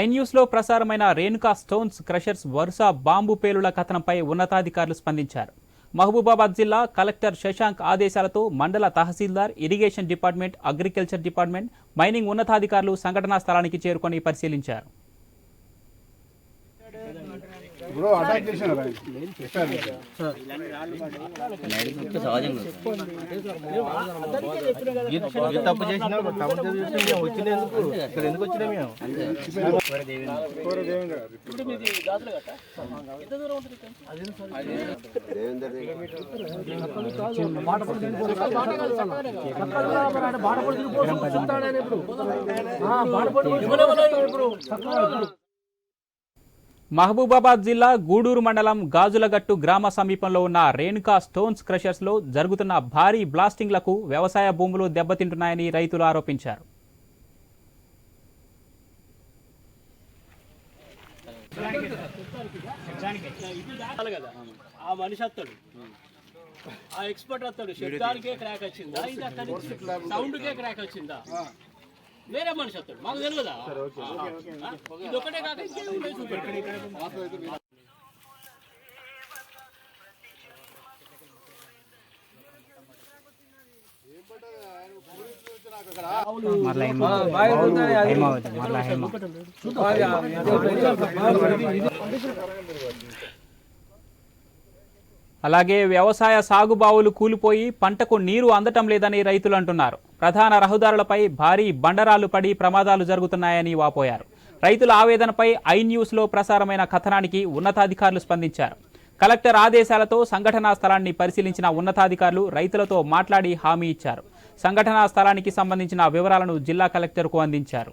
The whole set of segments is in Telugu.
ఐన్యూస్లో ప్రసారమైన రేణుకా స్టోన్స్ క్రషర్స్ వరుస బాంబు పేలుల కథనంపై ఉన్నతాధికారులు స్పందించారు. మహబూబాబాద్ జిల్లా కలెక్టర్ శశాంక్ ఆదేశాలతో మండల tehsildar irrigation department agriculture department mining ఉన్నతాధికారులు సంఘటనా స్థలానికి చేరుకొని పరిశీలించారు. బ్రో అటాక్ ఏ తప్పు చేసినా తప్పు మేము వచ్చినందుకు ఇక్కడ ఎందుకు వచ్చినా మేము? మహబూబాబాద్ జిల్లా గూడూరు మండలం గాజులగట్టు గ్రామ సమీపంలో ఉన్న రేణుకా స్టోన్స్ క్రషర్స్లో జరుగుతున్న భారీ బ్లాస్టింగ్లకు వ్యవసాయ భూములు దెబ్బతింటున్నాయని రైతులు ఆరోపించారు. ఆ మనిషి వస్తాడు. ఆ ఎక్స్పర్ట్ వస్తాడు. శబ్దానికే క్రాక్ వచ్చిందా? ఇది అక్కడి నుంచి సౌండ్కే క్రాక్ వచ్చిందా? వేరే మనిషి వస్తాడు. మాకు తెలియదా? ఇది ఒకటే కాక ఉన్నాయి చూపెట్టు. అలాగే వ్యవసాయ సాగుబావులు కూలిపోయి పంటకు నీరు అందటం లేదని రైతులు అంటున్నారు. ప్రధాన రహదారులపై భారీ బండరాలు పడి ప్రమాదాలు జరుగుతున్నాయని వాపోయారు. రైతుల ఆవేదనపై ఐ న్యూస్లో ప్రసారమైన కథనానికి ఉన్నతాధికారులు స్పందించారు. కలెక్టర్ ఆదేశాలతో సంఘటనా స్థలాన్ని పరిశీలించిన ఉన్నతాధికారులు రైతులతో మాట్లాడి హామీ ఇచ్చారు. సంఘటనా స్థలానికి సంబంధించిన వివరాలను జిల్లా కలెక్టర్కు అందించారు.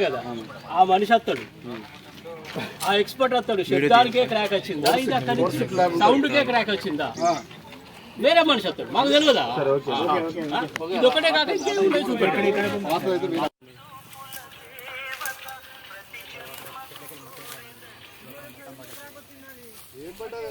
కదా ఆ మనిషి వస్తాడు ఆ ఎక్స్పర్ట్ వస్తాడు శబ్దానికే క్రాక్ వచ్చిందా? ఇది అక్కడి నుంచి సౌండ్కే క్రాక్ వచ్చిందా? వేరే మనిషి వస్తాడు మాకు తెలియదా ఇది ఒకటే కాక ఇంకేం చూపెట్టు. ఏం పడ్డది